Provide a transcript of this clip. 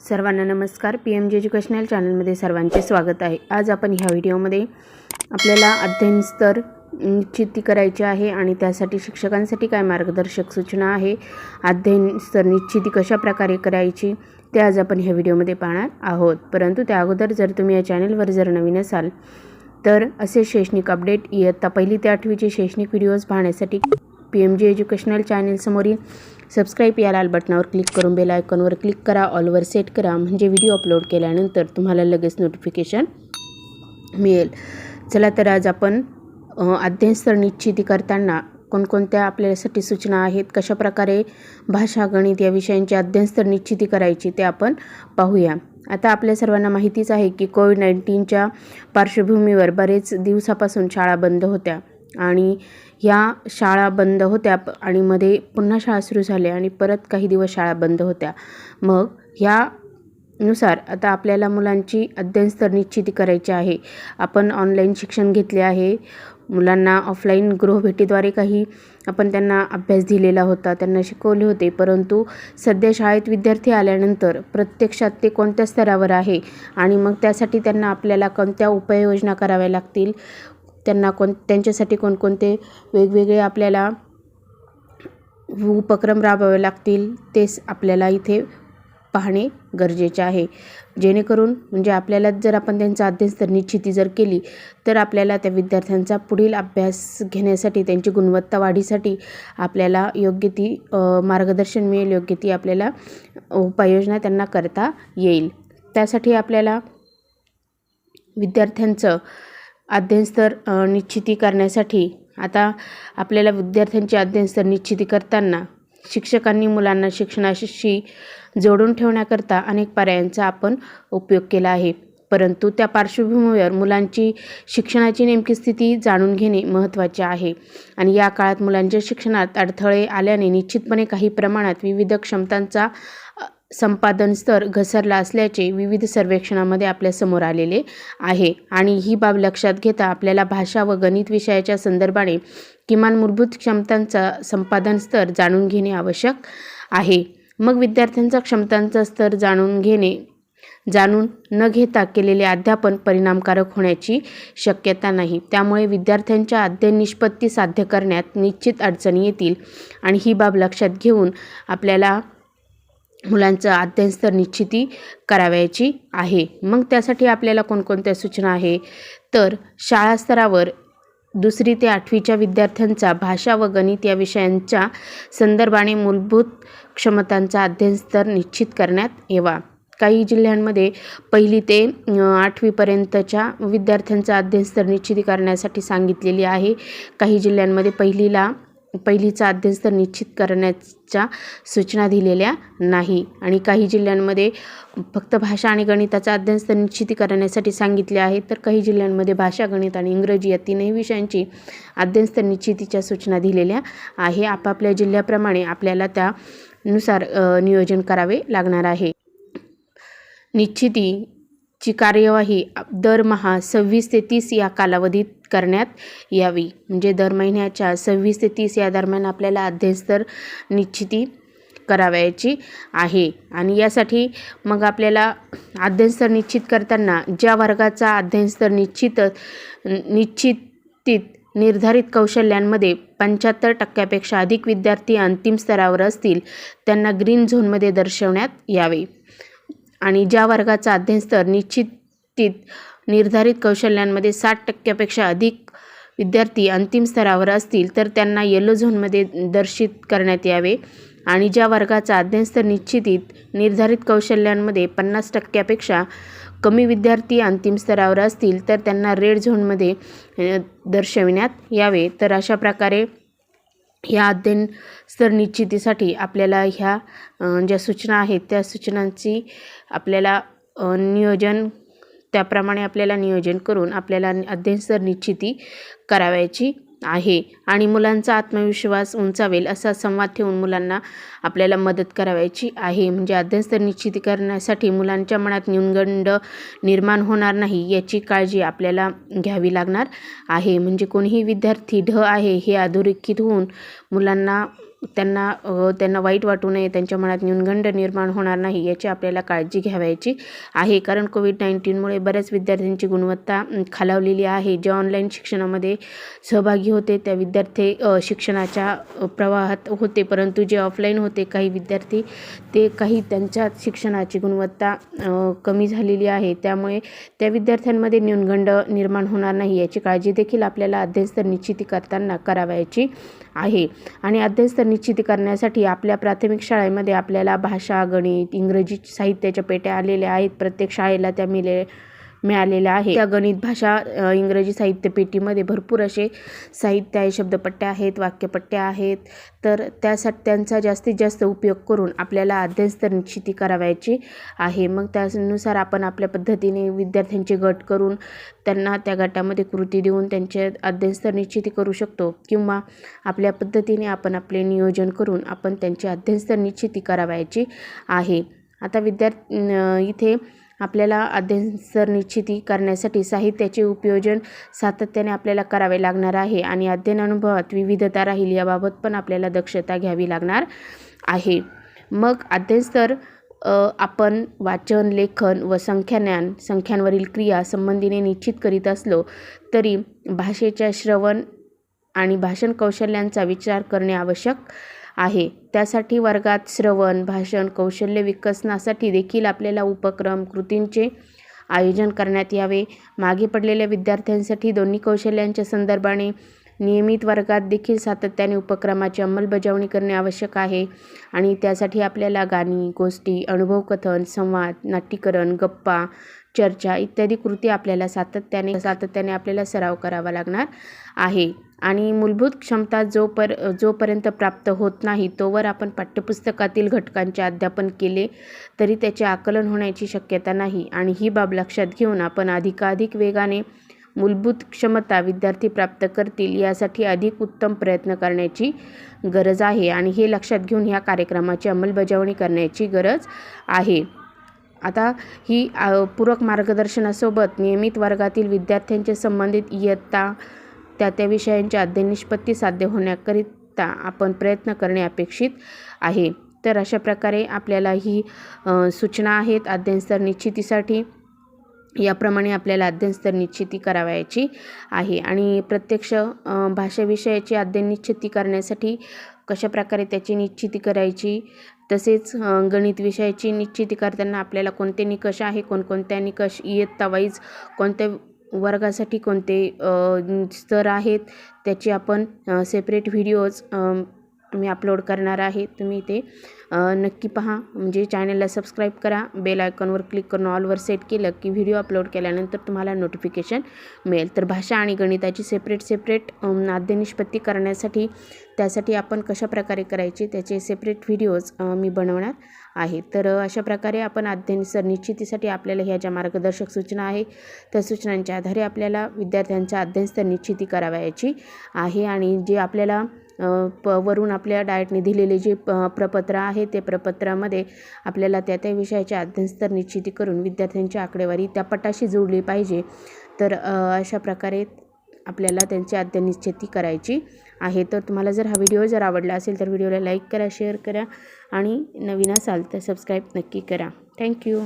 सर्वांना नमस्कार. P M जे एज्युकेशनल चॅनलमध्ये सर्वांचे स्वागत आहे. आज आपण ह्या व्हिडिओमध्ये आपल्याला अध्ययन स्तर निश्चिती करायची आहे आणि त्यासाठी शिक्षकांसाठी काय मार्गदर्शक सूचना आहे अध्ययन स्तर निश्चिती कशा प्रकारे करायची ते आज आपण ह्या व्हिडिओमध्ये पाहणार आहोत. परंतु त्या अगोदर जर तुम्ही या चॅनलवर जर नवीन असाल तर असे शैक्षणिक अपडेट इयत्ता पहिली ते आठवीचे शैक्षणिक व्हिडिओज पाहण्यासाठी पी एम जी एज्युकेशनल चॅनलसमोरील सबस्क्राईब या लाल बटनावर क्लिक करून बेल आयकॉनवर क्लिक करा. ऑलवर सेट करा. म्हणजे व्हिडिओ अपलोड केल्यानंतर तुम्हाला लगेच नोटिफिकेशन मिळेल. चला तर आज आपण अध्ययनस्थळ अध्ययन स्तर निश्चिती करताना कोणकोणत्या आपल्यासाठी सूचना आहेत कशा प्रकारे भाषा गणित या विषयांची अध्ययनस्थळ निश्चिती करायची ते आपण पाहूया. आता आपल्या सर्वांना माहितीच आहे की कोविड नाईन्टीनच्या पार्श्वभूमीवर बरेच दिवसापासून शाळा बंद होत्या आणि ह्या शाळा बंद होत्या प- आणि मध्ये पुन्हा शाळा सुरू झाल्या आणि परत काही दिवस शाळा बंद होत्या. मग ह्या नुसार आता आपल्याला मुलांची अध्ययन स्तर निश्चिती करायची आहे. आपण ऑनलाईन शिक्षण घेतले आहे. मुलांना ऑफलाईन गृहभेटीद्वारे काही आपण त्यांना अभ्यास दिलेला होता त्यांना शिकवले होते. परंतु सध्या शाळेत विद्यार्थी आल्यानंतर प्रत्यक्षात ते कोणत्या स्तरावर आहे आणि मग त्यासाठी त्यांना आपल्याला कोणत्या उपाययोजना कराव्या लागतील? त्यांना कोण त्यांच्यासाठी कोणकोणते वेगवेगळे आपल्याला उपक्रम राबवावे लागतील तेच आपल्याला इथे पाहणे गरजेचे आहे. जेणेकरून म्हणजे आपल्याला जर आपण त्यांचा अध्ययन तर निश्चिती जर केली तर आपल्याला त्या विद्यार्थ्यांचा पुढील अभ्यास घेण्यासाठी त्यांची गुणवत्ता वाढीसाठी आपल्याला योग्य ती मार्गदर्शन मिळेल योग्य ती आपल्याला उपाययोजना त्यांना करता येईल. त्यासाठी आपल्याला विद्यार्थ्यांचं अध्ययनस्तर निश्चिती करण्यासाठी. आता आपल्याला विद्यार्थ्यांचे अध्ययनस्तर निश्चिती करताना शिक्षकांनी मुलांना शिक्षणाशी जोडून ठेवण्याकरता अनेक पर्यायांचा आपण उपयोग केला आहे. परंतु त्या पार्श्वभूमीवर मुलांची शिक्षणाची नेमकी स्थिती जाणून घेणे महत्त्वाचे आहे. आणि या काळात मुलांच्या शिक्षणात अडथळे आल्याने निश्चितपणे काही प्रमाणात विविध क्षमतांचा संपादन स्तर घसरला असल्याचे विविध सर्वेक्षणामध्ये आपल्यासमोर आलेले आहे. आणि ही बाब लक्षात घेता आपल्याला भाषा व गणित विषयाच्या संदर्भाने किमान मूलभूत क्षमतांचा संपादन स्तर जाणून घेणे आवश्यक आहे. मग विद्यार्थ्यांचा क्षमतांचा स्तर जाणून घेणे जाणून न घेता केलेले अध्यापन परिणामकारक होण्याची शक्यता नाही. त्यामुळे विद्यार्थ्यांच्या अध्ययन निष्पत्ती साध्य करण्यात निश्चित अडचणी येतील. आणि ही बाब लक्षात घेऊन आपल्याला मुलांचं अध्ययनस्तर निश्चिती करावयाची आहे. मग त्यासाठी आपल्याला कोणकोणत्या सूचना आहे? तर शाळा स्तरावर दुसरी ते आठवीच्या विद्यार्थ्यांचा भाषा व गणित या विषयांच्या संदर्भाने मूलभूत क्षमतांचा अध्ययनस्तर निश्चित करण्यात यावा. काही जिल्ह्यांमध्ये पहिली ते आठवीपर्यंतच्या विद्यार्थ्यांचा अध्ययन स्तर निश्चिती करण्यासाठी सांगितलेली आहे. काही जिल्ह्यांमध्ये पहिलीला पहिलीचा अध्ययन निश्चित करण्याच्या सूचना दिलेल्या नाही. आणि काही जिल्ह्यांमध्ये फक्त भाषा आणि गणिताचा अध्ययन निश्चित करण्यासाठी सांगितले आहे तर काही जिल्ह्यांमध्ये भाषा गणित आणि इंग्रजी या तीनही विषयांची अध्ययन निश्चितीच्या सूचना दिलेल्या आहे. आपापल्या जिल्ह्याप्रमाणे आपल्याला त्यानुसार नियोजन करावे लागणार आहे. निश्चिती ची कार्यवाही दरमहा सव्वीस ते तीस या कालावधीत करण्यात यावी. म्हणजे दर महिन्याच्या सव्वीस ते तीस या दरम्यान आपल्याला अध्ययन निश्चिती करावयाची आहे. आणि यासाठी मग आपल्याला अध्ययनस्तर निश्चित करताना ज्या वर्गाचा अध्ययनस्तर निश्चित निश्चितीत निर्धारित कौशल्यांमध्ये पंच्याहत्तर टक्क्यापेक्षा अधिक विद्यार्थी अंतिम स्तरावर असतील त्यांना ग्रीन झोनमध्ये दर्शवण्यात यावे. आणि ज्या वर्गाचा अध्ययन स्तर निश्चितीत निर्धारित कौशल्यांमध्ये साठ टक्क्यापेक्षा अधिक विद्यार्थी अंतिम स्तरावर असतील तर त्यांना येलो झोनमध्ये दर्शित करण्यात यावे. आणि ज्या वर्गाचा अध्ययन स्तर निश्चितीत निर्धारित कौशल्यांमध्ये पन्नास टक्क्यापेक्षा कमी विद्यार्थी अंतिम स्तरावर असतील तर त्यांना रेड झोनमध्ये दर्शविण्यात यावे. तर अशा प्रकारे ह्या अध्ययन स्तर निश्चितीसाठी आपल्याला ह्या ज्या सूचना आहेत त्या सूचनांची आपल्याला नियोजन त्याप्रमाणे आपल्याला नियोजन करून आपल्याला अध्ययन स्तर निश्चिती करावयाची आहे. आणि मुलांचा आत्मविश्वास उंचावेल असा संवाद ठेवून मुलांना आपल्याला मदत करावयाची आहे. म्हणजे अध्ययन निश्चित करण्यासाठी मुलांच्या मनात न्यूनगंड निर्माण होणार नाही याची काळजी आपल्याला घ्यावी लागणार आहे. म्हणजे कोणीही विद्यार्थी ढ आहे हे अधोरेखित होऊन मुलांना त्यांना त्यांना वाईट वाटू नये त्यांच्या मनात न्यूनगंड निर्माण होणार नाही याची आपल्याला काळजी घ्यावायची आहे. कारण कोविड नाईन्टीनमुळे बऱ्याच विद्यार्थ्यांची गुणवत्ता खालावलेली आहे. जे ऑनलाईन शिक्षणामध्ये सहभागी होते त्या विद्यार्थी शिक्षणाच्या प्रवाहात होते. परंतु जे ऑफलाईन होते काही विद्यार्थी ते काही त्यांच्या शिक्षणाची गुणवत्ता कमी झालेली आहे. त्यामुळे त्या विद्यार्थ्यांमध्ये न्यूनगंड निर्माण होणार नाही याची काळजी देखील आपल्याला अध्ययनस्तर निश्चिती करताना करावायची आहे. आणि अध्ययनस्तर निश्चित करण्यासाठी आपल्या प्राथमिक शाळेमध्ये आपल्याला भाषा गणित इंग्रजी साहित्याच्या पेट्या आलेल्या आहेत. प्रत्येक शाळेला त्या मिले मिळालेल्या आहे त्या गणित भाषा इंग्रजी साहित्य पेटीमध्ये भरपूर असे साहित्य आहे शब्दपट्ट्या आहेत वाक्यपट्ट्या आहेत. तर त्यासाठी त्यांचा जास्तीत जास्त उपयोग करून आपल्याला अध्ययनस्तर निश्चिती करावायची आहे. मग त्यानुसार आपण आपल्या पद्धतीने विद्यार्थ्यांचे गट करून त्यांना त्या गटामध्ये कृती देऊन त्यांचे अध्ययनस्तर निश्चिती करू शकतो. किंवा आपल्या पद्धतीने आपण आपले नियोजन करून आपण त्यांची अध्ययनस्तर निश्चिती करावायची आहे. आता विद्यार्थी इथे आपल्याला अध्ययन निश्चिती करण्यासाठी साहित्याचे उपयोजन सातत्याने आपल्याला करावे लागणार आहे आणि अध्ययन अनुभवात विविधता राहील याबाबत पण आपल्याला दक्षता घ्यावी लागणार आहे. मग अध्ययनस्तर अ, आपण वाचन लेखन व संख्याज्ञान संख्यांवरील क्रिया संबंधीने निश्चित करीत असलो तरी भाषेच्या श्रवण आणि भाषण कौशल्यांचा विचार करणे आवश्यक आहे. त्यासाठी वर्गात श्रवण भाषण कौशल्य विकसनासाठी देखील आपल्याला उपक्रम कृतींचे आयोजन करण्यात यावे. मागे पडलेल्या विद्यार्थ्यांसाठी दोन्ही कौशल्यांच्या संदर्भाने नियमित वर्गात देखील सातत्याने उपक्रमाची अंमलबजावणी करणे आवश्यक आहे. आणि त्यासाठी आपल्याला गाणी गोष्टी अनुभवकथन संवाद नाट्यकरण गप्पा चर्चा इत्यादी कृती आपल्याला सातत्याने सातत्याने आपल्याला सराव करावा लागणार आहे. आणि मूलभूत क्षमता जोपर जोपर्यंत प्राप्त होत नाही तोवर आपण पाठ्यपुस्तकातील घटकांचे अध्यापन केले तरी त्याचे आकलन होण्याची शक्यता नाही. आणि ही बाब लक्षात घेऊन आपण अधिकाधिक वेगाने मूलभूत क्षमता विद्यार्थी प्राप्त करतील यासाठी अधिक उत्तम प्रयत्न करण्याची गरज आहे. आणि हे लक्षात घेऊन ह्या कार्यक्रमाची अंमलबजावणी करण्याची गरज आहे. आता ही पूरक मार्गदर्शनासोबत नियमित वर्गातील विद्यार्थ्यांचे संबंधित इयत्ता त्या त्या विषयांची अध्ययन निष्पत्ती साध्य होण्याकरिता आपण प्रयत्न करणे अपेक्षित आहे. तर अशा प्रकारे आपल्याला ही सूचना आहेत अध्ययनस्तर निश्चितीसाठी. याप्रमाणे आपल्याला अध्ययनस्तर निश्चिती करावयाची आहे. आणि प्रत्यक्ष भाषाविषयाची अध्ययन निश्चिती करण्यासाठी कशा प्रकारे त्याची निश्चिती करायची तसेच गणित विषयाची निश्चिती करताना आपल्याला कोणते निकष आहे कोणकोणत्या निकष इयत्ता वाईज कोणत्या वर्गासाठी कोणते स्तर आहेत त्याची आपण सेपरेट व्हिडिओज मी अपलोड करणार आहे तुम्ही ते नक्की पहा. म्हणजे चॅनलला सबस्क्राईब करा बेल आयकॉनवर क्लिक करून ऑलवर सेट केलं की व्हिडिओ अपलोड केल्यानंतर तुम्हाला नोटिफिकेशन मिळेल. तर भाषा आणि गणिताची सेपरेट सेपरेट आद्यनिष्पत्ती करण्यासाठी त्यासाठी आपण कशा प्रकारे करायचे त्याचे सेपरेट व्हिडिओज मी बनवणार आहे. तर अशा प्रकारे आपण अध्ययन सर निश्चितीसाठी आपल्याला ह्या ज्या मार्गदर्शक सूचना आहे त्या सूचनांच्या आधारे आपल्याला विद्यार्थ्यांच्या अध्ययन स्तर निश्चिती करावयाची आहे. आणि जे आपल्याला प वरून आपल्या डायटने दिलेले जे प प्रपत्र आहे ते प्रपत्रामध्ये आपल्याला त्या त्या विषयाचे अध्ययनस्तर निश्चिती करून विद्यार्थ्यांची आकडेवारी त्या पटाशी जोडली पाहिजे. तर अशा प्रकारे आपल्याला त्यांची अध्ययन निश्चिती करायची आहे. तर तुम्हाला जर हा व्हिडिओ जर आवडला असेल तर व्हिडिओला लाईक करा शेअर करा आणि नवीन असाल तर सबस्क्राईब नक्की करा. थँक्यू.